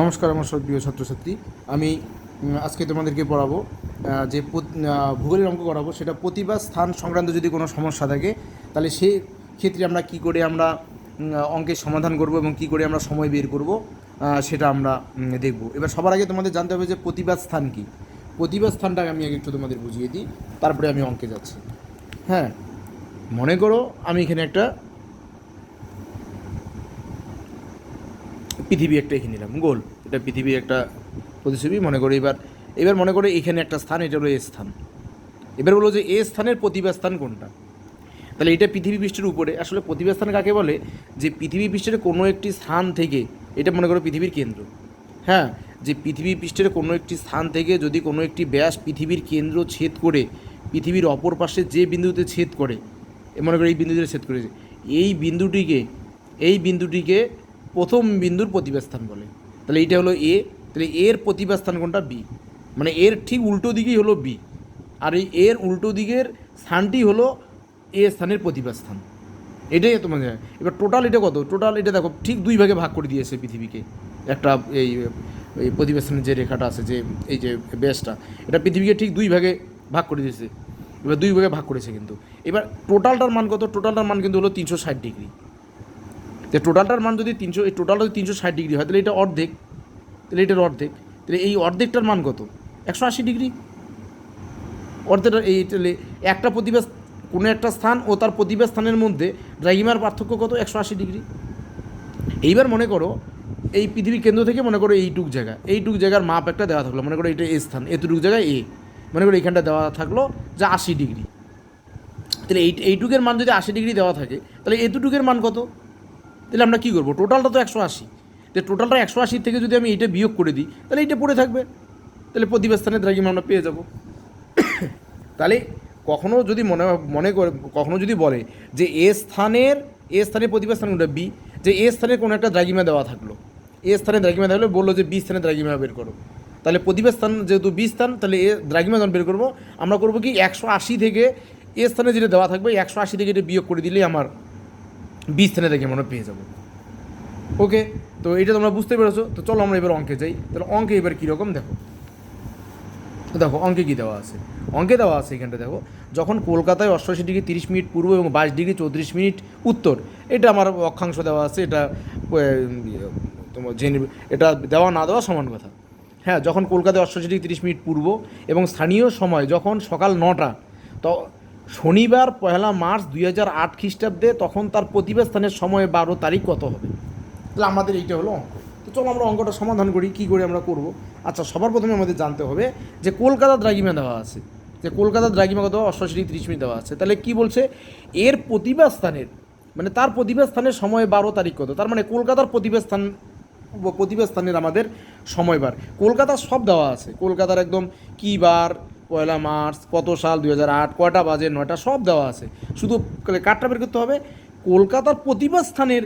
নমস্কার আমার সব প্রিয় ছাত্রছাত্রী। আমি আজকে তোমাদেরকে পড়াবো যে ভূগোলের অঙ্ক করাবো, সেটা প্রতিভা স্থান সংক্রান্ত যদি কোনো সমস্যা থাকে, তাহলে সে ক্ষেত্রে আমরা কি করে আমরা অঙ্কের সমাধান করব এবং কি করে আমরা সময় বের করব সেটা আমরা দেখব। এবার সবার আগে তোমাদের জানতে হবে যে প্রতিভা স্থান কি। প্রতিভা স্থানটাকে আমি একটু তোমাদের বুঝিয়ে দিই, তারপরে আমি অঙ্কে যাচ্ছি। হ্যাঁ মনে করো আমি এখানে একটা পৃথিবী একটা এঁকে নিলাম, গোল। এটা পৃথিবীর একটা প্রতিছবি মনে করি এবার এবার মনে করে এখানে একটা স্থান, এটা হলো এ স্থান। এবার বলো যে এ স্থানের প্রতিভা স্থান কোনটা? তাহলে এটা পৃথিবী পৃষ্ঠের উপরে, আসলে প্রতিভা স্থান কাকে বলে? যে পৃথিবী পৃষ্ঠের কোনো একটি স্থান থেকে, এটা মনে করো পৃথিবীর কেন্দ্র। হ্যাঁ যে পৃথিবী পৃষ্ঠের কোনো একটি স্থান থেকে যদি কোনো একটি ব্যাস পৃথিবীর কেন্দ্র ছেদ করে, পৃথিবীর অপর পাশে যে বিন্দুতে ছেদ করে মনে করো এই বিন্দুতে ছেদ করেছে, এই বিন্দুটিকে এই বিন্দুটিকে প্রথম বিন্দুর প্রতিভাস্থান বলে। তাহলে এইটা হলো এ, তাহলে এর প্রতিভাস্থান কোনটা? বি। মানে এর ঠিক উল্টো দিকেই হলো বি। আর এই এর উল্টো দিকের স্থানটি হলো এ স্থানের প্রতিভাস্থান এটাই তোমাদের এবার টোটাল এটা কত? টোটাল এটা দেখো, ঠিক দুই ভাগে ভাগ করে দিয়েছে পৃথিবীকে। একটা এই এই প্রতিবেশনের যে রেখাটা আছে, যে এই যে ব্যাসটা, এটা পৃথিবীকে ঠিক দুই ভাগে ভাগ করে দিয়েছে। এবার দুই ভাগে ভাগ করেছে কিন্তু। এবার টোটালটার মান কত? টোটালটার মান কিন্তু হলো তিনশো ষাট ডিগ্রি। তো টোটালটার মান যদি তিনশো, এই টোটালটা যদি তিনশো ষাট ডিগ্রি হয়, তাহলে এটা অর্ধেক, তাহলে এটার অর্ধেক, তাহলে এই অর্ধেকটার মান কত? একশো আশি ডিগ্রি। অর্ধেকটা এই তাহলে একটা প্রতিভা কোনো একটা স্থান ও তার প্রতিভা স্থানের মধ্যে দ্রাঘিমার পার্থক্য কত? একশো আশি ডিগ্রি। এইবার মনে করো, এই পৃথিবীর কেন্দ্র থেকে মনে করো এইটুক জায়গা, এইটুক জায়গার মাপ একটা দেওয়া থাকল, মনে করো এটা এ স্থান, এতটুক জায়গায় এ, মনে করো এইখানটা দেওয়া থাকল যা আশি ডিগ্রি। তাহলে এই, এইটুকের মান যদি আশি ডিগ্রি দেওয়া থাকে, তাহলে এতটুকের মান কত? তাহলে আমরা কী করব? টোটালটা তো একশো আশি। তো টোটালটা একশো আশি থেকে যদি আমি এইটা বিয়োগ করে দিই, তাহলে এইটা পড়ে থাকবে। তাহলে প্রতিভা স্থানের দ্রাঘিমা আমরা পেয়ে যাব। তাহলে কখনো যদি মনে মনে করে, কখনো যদি বলে যে এ স্থানের এ স্থানের প্রতিভা স্থান কোনটা? বি। যে এ স্থানের কোনো একটা দ্রাঘিমা দেওয়া থাকল। এ স্থানে দ্রাঘিমা থাকলে বলল যে বি স্থানে দ্রাঘিমা বের করো। তাহলে প্রতিভা স্থান যেহেতু বি স্থান, তাহলে এ দ্রাঘিমা যখন বের করব, আমরা করব কি একশো আশি থেকে এ স্থানে যেটা দেওয়া থাকবে, একশো আশি থেকে এটা বিয়োগ করে দিলেই আমার বি স্থানে দ্রাঘিমা আমরা পেয়ে যাব। ওকে তো এটা তোমরা বুঝতে পেরেছ। তো চলো আমরা এবার অঙ্কে যাই। তাহলে অঙ্কে এবার কীরকম দেখো। দেখো, অঙ্কে কী দেওয়া আছে? অঙ্কে দেওয়া আছে এখানটা দেখো। যখন কলকাতায় অষ্টআশি ডিগ্রি তিরিশ মিনিট পূর্ব এবং বাইশ ডিগ্রি চৌত্রিশ মিনিট উত্তর, এটা আমার অক্ষাংশ দেওয়া আছে। এটা তোমার জেনে এটা দেওয়া না দেওয়া সমান কথা। হ্যাঁ যখন কলকাতায় অষ্টআশি ডিগ্রি তিরিশ মিনিট পূর্ব এবং স্থানীয় সময় যখন সকাল নটা, তো শনিবার পয়লা মার্চ দুই হাজার আট খ্রিস্টাব্দে তখন তার প্রতিভা স্থানের সময় বারো তারিখ কত হবে? তাহলে আমাদের এইটা হলো অঙ্ক। তো চলো আমরা অঙ্কটা সমাধান করি, কী করে আমরা করব? আচ্ছা সবার প্রথমে আমাদের জানতে হবে যে কলকাতা দ্রাগিমা দেওয়া আছে। যে কলকাতা দ্রাগিমা কত? অষ্টআশি ডিগ্রি তিরিশ মিনিট দেওয়া আছে। তাহলে কি বলছে? এর প্রতিভা স্থানের মানে তার প্রতিভা স্থানের সময় বারো তারিখ কত? তার মানে কলকাতার প্রতিভা স্থান প্রতিভা স্থানের আমাদের সময়বার। কলকাতার সব দেওয়া আছে। কলকাতার একদম কী বার? পয়লা মার্চ, কত সাল, দুই হাজার আট, কয়টা বাজে, নয়টা, সব দেওয়া আছে। শুধু কাঠটা বের করতে হবে, কলকাতার প্রতিভা স্থানের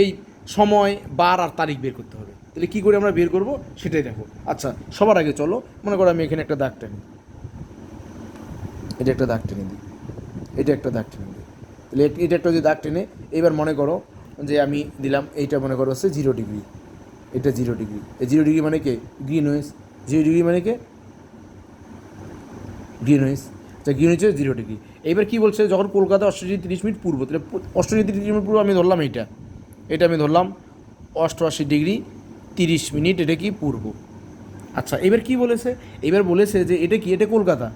এই সময়, বার আর তারিখ বের করতে হবে। তাহলে কী করে আমরা বের করব? সেটাই দেখো। আচ্ছা সবার আগে চলো, মনে করো আমি এখানে একটা দাগ টানি এটা একটা দাগ টেনে দিই। এটা একটা দাগ টেনে দিই। তাহলে এটা একটা যদি দাগ টেনে, এবার মনে করো যে আমি দিলাম, এইটা মনে করো হচ্ছে জিরো ডিগ্রি এটা জিরো ডিগ্রি এই জিরো ডিগ্রি মানে কে? গ্রিন ওয়েস জিরো ডিগ্রি মানে কে? গ্রিন যা আচ্ছা হচ্ছে জিরো ডিগ্রি। এইবার কী বলছে, যখন কলকাতা অষ্টআশি তিরিশ মিনিট পূর্ব, তাহলে অষ্টআশি তিরিশ মিনিট পূর্ব আমি ধরলাম এটা এটা আমি ধরলাম, অষ্টআশি ডিগ্রি তিরিশ মিনিট, এটা কি পূর্ব। আচ্ছা এবার কি বলেছে? এবার বলেছে যে এটা কি, এটা কলকাতা।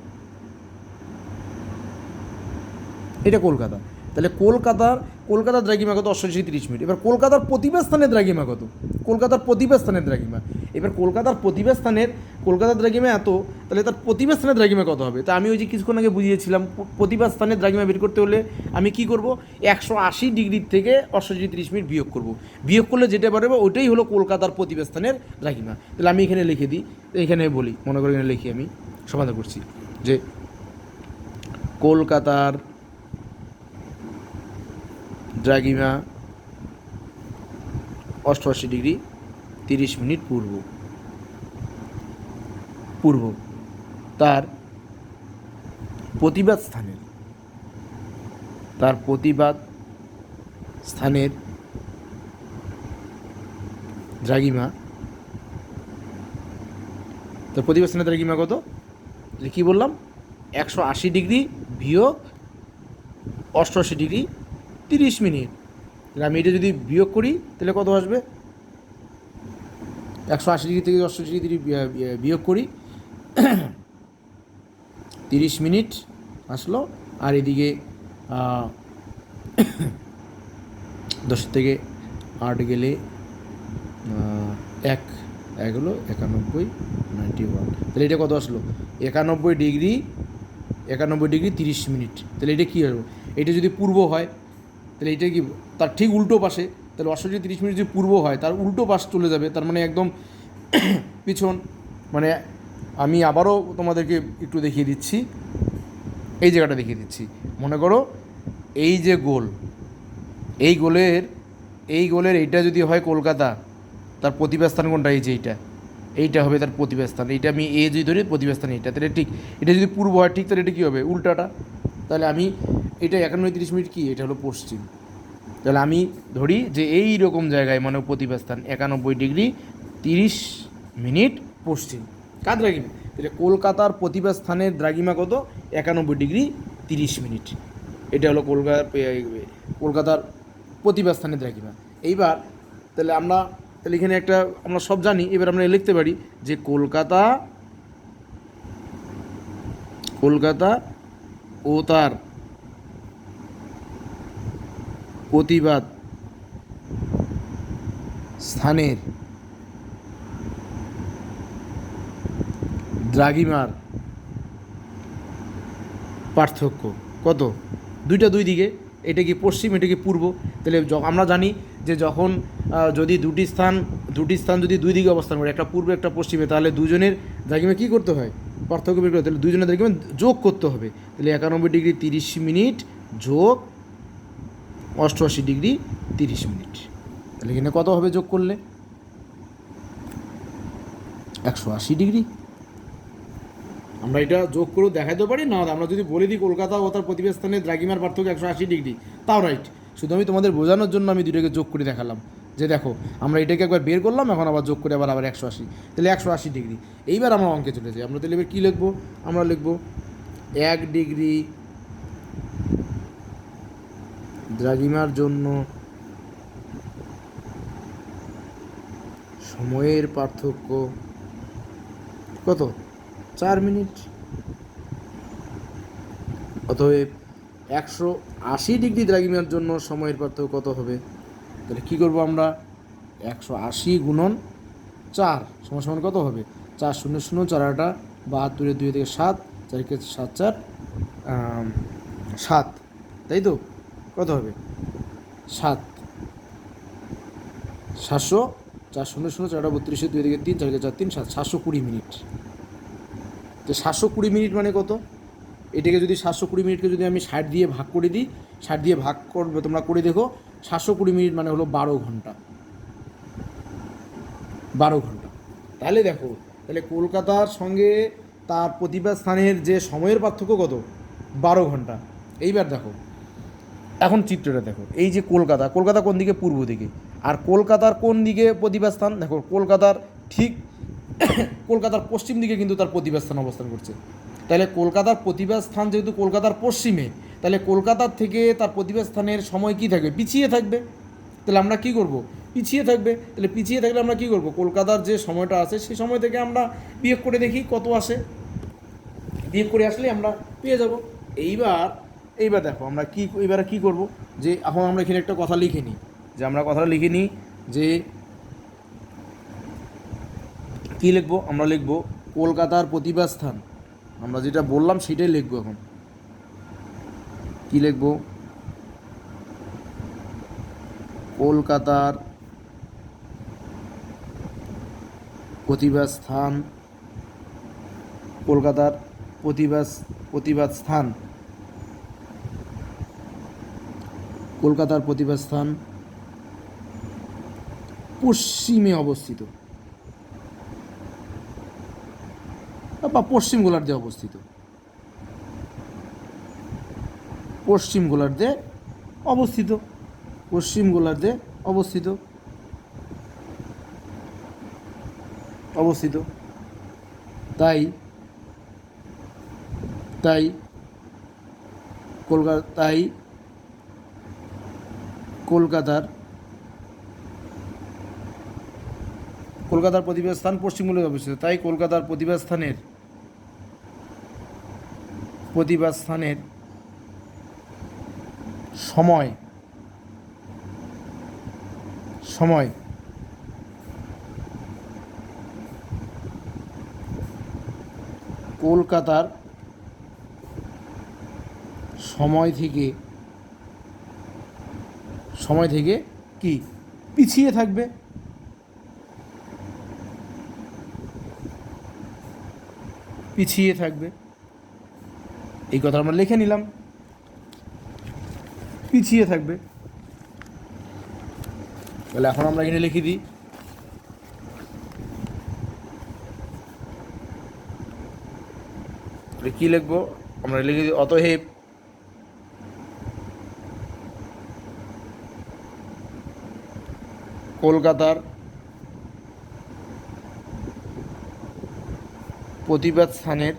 এটা কলকাতা। তাহলে কলকাতার কলকাতার দ্রাঘিমা কত? অষ্টআশি তিরিশ মিনিট। এবার কলকাতার প্রতিভা স্থানের দ্রাঘিমা কত? কলকাতার প্রতিভা স্থানের দ্রাঘিমা। এবার কলকাতার প্রতিভা স্থানের, কলকাতার দ্রাঘিমা এত, তাহলে তার প্রতিভা স্থানের দ্রাঘিমা কত হবে? তা আমি ওই যে কিছুক্ষণ আগে বুঝিয়েছিলাম প্রতিভা স্থানের দ্রাঘিমা বের করতে হলে আমি কি করব? একশো আশি ডিগ্রির থেকে অষ্টআশি তিরিশ মিনিট বিয়োগ করব। বিয়োগ করলে যেটা পারবে ওইটাই হলো কলকাতার প্রতিভা স্থানের দ্রাঘিমা। তাহলে আমি এখানে লিখে দিই, এখানে বলি, মনে করে এখানে লিখি আমি। সমাধান করছি যে কলকাতার দ্রাঘিমা, অষ্টআশি ডিগ্রি তিরিশ মিনিট পূর্ব। পূর্ব। তার প্রতিবাদ স্থানের, তার প্রতিবাদ স্থানের দ্রাঘিমা প্রতিবাদ প্রতিবেশনের দ্রাঘিমা কত? কী বললাম? একশো আশি ডিগ্রি বিয়োগ অষ্টআশি ডিগ্রি তিরিশ মিনিট। তাহলে আমি এটা যদি বিয়োগ করি, তাহলে কত আসবে? একশো আশি ডিগ্রি থেকে অষ্টআশি ডিগ্রি বিয়োগ করি। তিরিশ মিনিট আসলো, আর এদিকে দশ থেকে আট গেলে এক এক হলো একানব্বই নাইনটি ওয়ান তাহলে এটা কত আসলো? একানব্বই ডিগ্রি একানব্বই ডিগ্রি তিরিশ মিনিট। তাহলে এটা কী হবে? এটা যদি পূর্ব হয় তাহলে এটা কি, তার ঠিক উল্টো পাশে, তাহলে অষ্টআশি তিরিশ মিনিট যদি পূর্ব হয়, তার উল্টো পাশ চলে যাবে, তার মানে একদম পিছন। মানে আমি আবারও তোমাদেরকে একটু দেখিয়ে দিচ্ছি। এই জায়গাটা দেখিয়ে দিচ্ছি। মনে করো, এই যে গোল, এই গোলের এই গোলের এইটা যদি হয় কলকাতা, তার প্রতিভা স্থান কোনটা? এই যে এইটা। এইটা হবে তার প্রতিভা স্থান। এইটা আমি এ যদি ধরি প্রতিভা স্থান এইটা। তাহলে ঠিক, এটা যদি পূর্ব হয়, ঠিক তাহলে এটা কী হবে? উল্টাটা। তাহলে আমি এটা একান্ন তিরিশ মিনিট কি? এটা হলো পশ্চিম। তাহলে আমি ধরি যে এই রকম জায়গায় মানে প্রতিভা স্থান একানব্বই ডিগ্রি তিরিশ মিনিট পশ্চিম। কার দ্রাঘিমা? তাহলে কলকাতার প্রতিভা স্থানের দ্রাঘিমা কত? একানব্বই ডিগ্রি তিরিশ মিনিট। এটা হলো কলকাতার কলকাতার প্রতিভা স্থানের দ্রাঘিমা। এইবার তাহলে আমরা, তাহলে এখানে একটা আমরা সব জানি, এবার আমরা লিখতে পারি যে কলকাতা কলকাতা ও তার প্রতিবাদ স্থানের দ্রাগিমার পার্থক্য। কত? দুইটা দুই দিকে, এটা কি পশ্চিম, এটা কি পূর্ব? তাহলে আমরা জানি যে যখন যদি দুটি স্থান দুটি স্থান যদি দুই দিকে অবস্থান করে, একটা পূর্বে, একটা পশ্চিমে, তাহলে দুজনের দ্রাঘিমা কী করতে হয়? পার্থক্য বের করতে তাহলে দুজনের দ্রাঘিমা যোগ করতে হবে। তাহলে একানব্বই ডিগ্রি তিরিশ মিনিট যোগ অষ্টআশি ডিগ্রি তিরিশ মিনিট। তাহলে এখানে কত হবে যোগ করলে? একশো আশি ডিগ্রি। আমরা এটা যোগ করেও দেখাতে পারি। না, আমরা যদি বলে দিই কলকাতা ও তার প্রতিবেশ স্থানের দ্রাঘিমার পার্থক্য একশো আশি ডিগ্রি, তাও রাইট শুধু আমি তোমাদের বোঝানোর জন্য আমি দুটোকে যোগ করে দেখালাম। যে দেখো, আমরা এটাকে একবার বের করলাম, এখন আবার যোগ করে আবার আবার একশো আশি। তাহলে একশো আশি ডিগ্রি। এইবার আমরা অঙ্কে চলে যাই। আমরা তাহলে এবার কী লিখব? আমরা লিখব এক ডিগ্রি দ্রাঘিমার জন্য সময়ের পার্থক্য কত? চার মিনিট। অতএব একশো আশি ডিগ্রি দ্রাঘিমার জন্য সময়ের পার্থক্য কত হবে? তাহলে কী করব আমরা? একশো আশি গুণন চার সমান সমান কত হবে? চার শূন্য শূন্য, চার আটা বাহাত্তরের দুই থেকে সাত, চারকে সাত চার সাত। তাই তো? কত হবে? সাত। সাতশো, চার শূন্য শূন্য চারটা বত্রিশে দুই থেকে তিন চারকে চার, তিন, সাত, সাতশো কুড়ি মিনিট। তো সাতশো কুড়ি মিনিট মানে কত? এটাকে যদি সাতশো কুড়ি মিনিটকে যদি আমি ষাট দিয়ে ভাগ করে দিই, ষাট দিয়ে ভাগ করবে তোমরা করে দেখো, সাতশো কুড়ি মিনিট মানে হলো বারো ঘণ্টা। বারো ঘণ্টা। তাহলে দেখো, তাহলে কলকাতার সঙ্গে তার প্রতিভা স্থানের যে সময়ের পার্থক্য কত? বারো ঘণ্টা। এইবার দেখো এখন চিত্রটা দেখো, এই যে কলকাতা কলকাতা কোন দিকে? পূর্ব দিকে। আর কলকাতার কোন দিকে প্রতিভা স্থান? দেখো, কলকাতার ঠিক কলকাতার পশ্চিম দিকে কিন্তু তার প্রতিভা স্থান অবস্থান করছে। তাহলে কলকাতার প্রতিভা স্থান যেহেতু কলকাতার পশ্চিমে, তাহলে কলকাতার থেকে তার প্রতিভা স্থানের সময় কী থাকবে? পিছিয়ে থাকবে। তাহলে আমরা কি করব? পিছিয়ে থাকবে। তাহলে পিছিয়ে থাকলে আমরা কি করব? কলকাতার যে সময়টা আছে, সেই সময় থেকে আমরা বিয়োগ করে দেখি কত আসে। বিয়োগ করে আসলে আমরা পেয়ে যাব। এইবার এইবার দেখো, আমরা কি, এইবার কি করব? যে, এখন আমরা এখানে একটা কথা লিখে নিই। যে, আমরা কথাটা লিখে নিই যে, কি লিখব? আমরা লিখব, কলকাতার প্রতিভা স্থান। আমরা যেটা বললাম, সেটাই লিখব এখন। কি লিখব? কলকাতার প্রতিভা স্থান, কলকাতার প্রতিভা প্রতিবাদ স্থান। কলকাতার প্রতিভা স্থান পশ্চিমে অবস্থিত। বা পশ্চিম গোলার্ধে অবস্থিত। পশ্চিম গোলার্ধে অবস্থিত। পশ্চিম গোলার্ধে অবস্থিত। অবস্থিত। তাই তাই কলকাতা, তাই কলকাতার কলকাতার প্রতিবাদ স্থান পশ্চিমবঙ্গে অবস্থিত। তাই কলকাতার প্রতিবাদ স্থানের প্রতিবাদ স্থানের সময় সময় কলকাতার সময় থেকে সময় থেকে কি পিছিয়ে থাকবে? পিছিয়ে থাকবে। এই কথা আমরা লিখে নিলাম। পিছিয়ে থাকবে। তাহলে এখন আমরা এখানে লিখে দিই। কী লিখব? আমরা লিখে দিই অতএব কলকাতার প্রতিবাদ স্থানের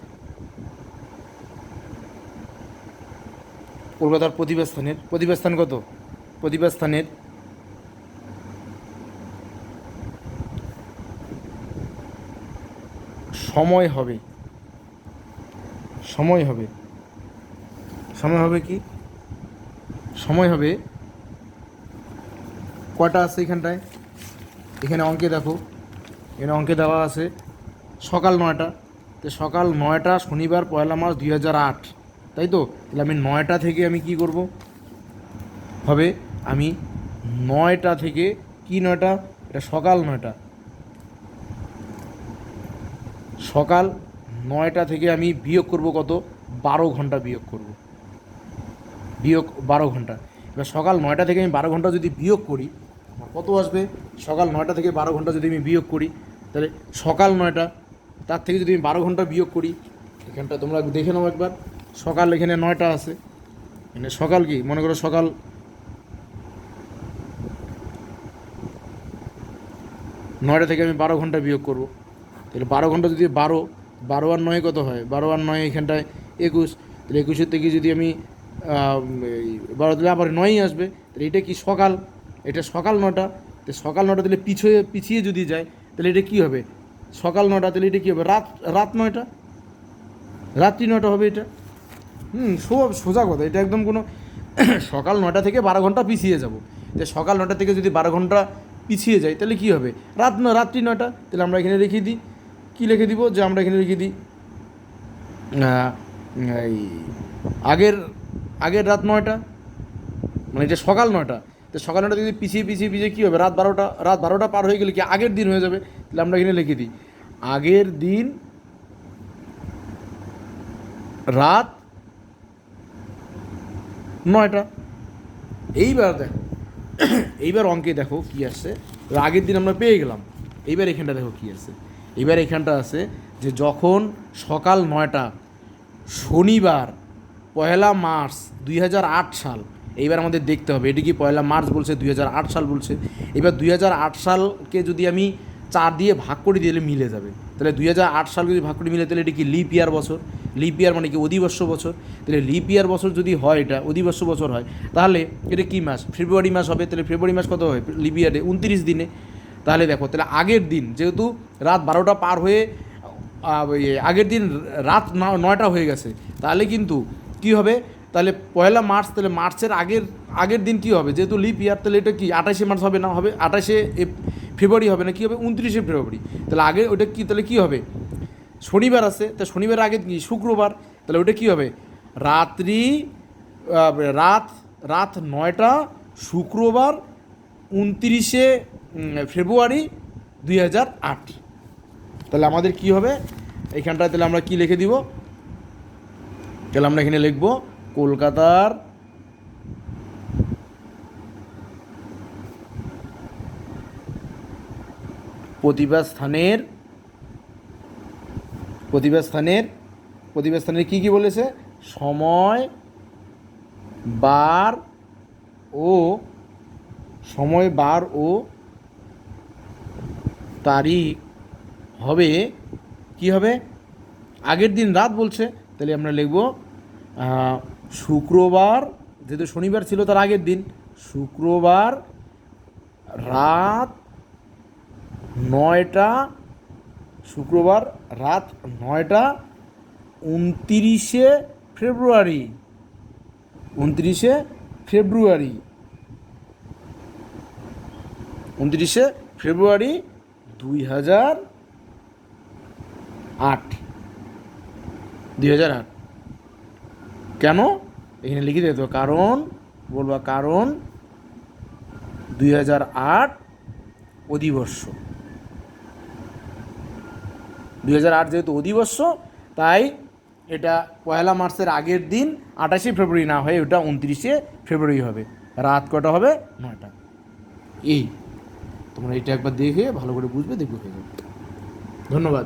কলকাতার প্রতিবাদ স্থানের প্রতিবাদ স্থান কত? প্রতিবাদ স্থানের সময় হবে। সময় হবে। সময় হবে কি? সময় হবে কটা আছে এখানটায়? এখানে অঙ্কে দেখো। এখানে অঙ্কে দেওয়া আছে, সকাল নয়টা। তো সকাল নয়টা শনিবার পয়লা মার্চ দুই হাজার আট। তাই তো? তাহলে আমি নয়টা থেকে আমি কি করব? হবে আমি নয়টা থেকে কি নয়টা? এটা সকাল নয়টা। সকাল নয়টা থেকে আমি বিয়োগ করব কত? বারো ঘণ্টা বিয়োগ করব। বিয়োগ বারো ঘণ্টা। এবার সকাল নয়টা থেকে আমি বারো ঘণ্টা যদি বিয়োগ করি আমার কত আসবে? সকাল নয়টা থেকে বারো ঘণ্টা যদি আমি বিয়োগ করি, তাহলে সকাল নয়টা, তার থেকে যদি আমি বারো ঘণ্টা বিয়োগ করি, এখানটা তোমরা দেখে নাও একবার। সকাল এখানে নয়টা আছে। এখানে সকাল কি? মনে করো সকাল নয়টা থেকে আমি বারো ঘণ্টা বিয়োগ করব। তাহলে বারো ঘণ্টা যদি বারো বারো আর নয় কত হয়? বারো আর নয় এখানটায় একুশ। তাহলে একুশের থেকে যদি আমি বারো দিলে আবার নয়ই আসবে। তাহলে এটা কি সকাল? এটা সকাল নটা, তো সকাল নটা তাহলে পিছিয়ে পিছিয়ে যদি যায়, তাহলে এটা কী হবে? সকাল নটা তাহলে এটা কী হবে? রাত রাত নয়টা? রাত্রি নটা হবে এটা? হুম সো- সোজা কথা, এটা একদম কোনো সকাল নটা থেকে বারো ঘণ্টা পিছিয়ে যাব। তো সকাল নটা থেকে যদি বারো ঘণ্টা পিছিয়ে যাই তাহলে কী হবে? রাত ন, রাত্রি নটা তাহলে আমরা এখানে রেখে দিই। কী লিখে দিব? যে আমরা এখানে রেখে দিই এই আগের আগের রাত নয়টা মানে এটা সকাল নয়টা। তো সকাল নয়টা যদি পিছিয়ে পিছিয়ে পিছিয়ে কী হবে? রাত বারোটা রাত বারোটা পার হয়ে গেলে কি আগের দিন হয়ে যাবে? তাহলে আমরা এখানে লিখে দিই। আগের দিন রাত নয়টা। এইবার দেখো, এইবার অঙ্কে দেখো কি আসছে। আগের দিন আমরা পেয়ে গেলাম। এইবার এখানটা দেখো কি আছে এইবার এখানটা আছে যে যখন সকাল নয়টা, শনিবার, পয়লা মার্চ দুই হাজার আট সাল এইবার আমাদের দেখতে হবে। এটি কি পয়লা মার্চ বলছে, দুই হাজার আট সাল বলছে। এবার দুই হাজার আট সালকে যদি আমি চার দিয়ে ভাগ করে দিলে মিলে যাবে। তাহলে দুই হাজার আট সাল যদি ভাগ করে মিলে, তাহলে এটি কি লিপ ইয়ার বছর? লিপ ইয়ার মানে কি অধিবর্ষ বছর? তাহলে লিপ ইয়ার বছর যদি হয় এটা, অধিবর্ষ বছর হয়, তাহলে এটা কী মাস? ফেব্রুয়ারি মাস হবে, তাহলে ফেব্রুয়ারি মাস কত হয় লিপ ইয়ারে উনত্রিশ দিনে। তাহলে দেখো, তাহলে আগের দিন যেহেতু রাত বারোটা পার হয়ে আগের দিন রাত নয়টা হয়ে গেছে, তাহলে কিন্তু কি হবে? তাহলে পয়লা মার্চ, তাহলে মার্চের আগের আগের দিন কি হবে? যেহেতু লিপ ইয়ার তাহলে এটা কি, আঠাশে মার্চ হবে না? হবে আঠাশে ফেব্রুয়ারি হবে না? কি হবে? উনত্রিশে ফেব্রুয়ারি। তাহলে আগে ওটা কি, তাহলে কি হবে? শনিবার আছে। তা শনিবার আগে কি? শুক্রবার। তাহলে ওটা কি হবে? রাত্রি রাত রাত নয়টা, শুক্রবার, উনত্রিশে ফেব্রুয়ারি দুই হাজার আট। তাহলে আমাদের কি হবে? এইখানটায় তাহলে আমরা কি লিখে দিব? তাহলে আমরা এখানে লিখব কলকাতার প্রতিভা স্থানের প্রতিভা স্থানের প্রতিভা স্থানের কী কী বলেছে? সময়, বার ও, সময়, বার ও তারিখ হবে কি হবে? আগের দিন রাত বলছে, তাহলে আমরা লিখব শুক্রবার, যেহেতু শনিবার ছিল তার আগের দিন, শুক্রবার রাত নয়টা, শুক্রবার রাত নয়টা উনতিরিশে ফেব্রুয়ারি, উনত্রিশে ফেব্রুয়ারি উনত্রিশে ফেব্রুয়ারি দুই হাজার আট, দুই হাজার আট। কেন? এখানে লিখে দিত কারণ, বলবা কারণ, দুই হাজার আট অধিবর্ষ। দুই হাজার আট যেহেতু অধিবর্ষ, তাই এটা পয়লা মার্চের আগের দিন, আঠাশে ফেব্রুয়ারি না হয়ে ওটা উনত্রিশে ফেব্রুয়ারি হবে। রাত কটা হবে? নয়টা। এই, তোমরা এটা একবার দেখে ভালো করে বুঝবে, দেখবে হয়ে যাবে। ধন্যবাদ।